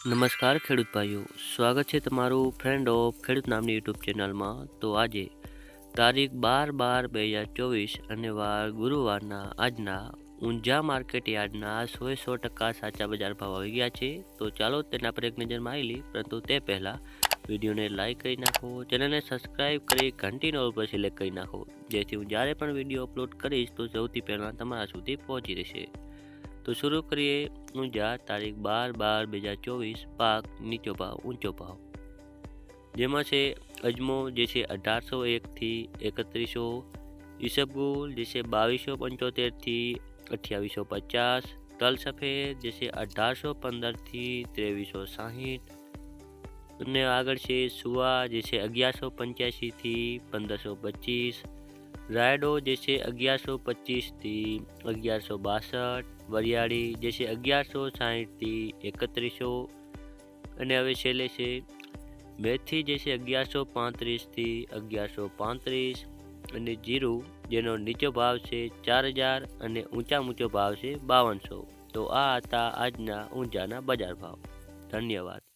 નમસ્કાર ખેડૂત ભાઈઓ, સ્વાગત છે તમારું ફ્રેન્ડ ઓફ ખેડૂત નામની યુટ્યુબ ચેનલમાં. તો આજે તારીખ બાર બાર બે હજાર ચોવીસ અને વાર ગુરુવારના આજના ઊંઝા માર્કેટ યાર્ડના સો સો ટકા સાચા બજાર ભાવ આવી ગયા છે. તો ચાલો તેના પર એક નજર મારી લઈ પરંતુ તે પહેલાં વિડીયોને લાઇક કરી નાખો, ચેનલને સબસ્ક્રાઈબ કરી ઘંટી નોલ પર સિલેક્ટ કરી નાખો. જેથી હું જ્યારે પણ વીડિયો અપલોડ કરીશ, તો સૌથી પહેલાં તમારા સુધી પહોંચી રહેશે તો શરૂ કરીએ ઊંઝા તારીખ બાર બાર બે હજાર ચોવીસ, પાક નીચો ભાવ ઊંચો ભાવ જેમાં છે અજમો જે છે અઢારસો એકથી એકત્રીસો, ઈસબગુલ જે છે બાવીસો પંચોતેરથી અઠ્યાવીસો પચાસ તલ સફેદ જે છે અઢારસો પંદરથી ત્રેવીસો સાહીઠ, અને આગળ છે સુવા જે છે અગિયારસો પંચ્યાસીથી પંદરસો પચીસ રાયડો જે છે અગિયારસો પચીસથી અગિયારસો બાસઠ, વરિયાળી જે છે અગિયારસો સાહીઠથી એકત્રીસો, અને હવે છેલ્લે છે મેથી જે છે અગિયારસો પાંત્રીસથી અગિયારસો પાંત્રીસ, અને જીરું જેનો નીચો ભાવ છે ચાર હજાર અને ઊંચા ઊંચો ભાવ છે બાવનસો. તો આ હતા આજના ઊંઝાના બજાર ભાવ. ધન્યવાદ.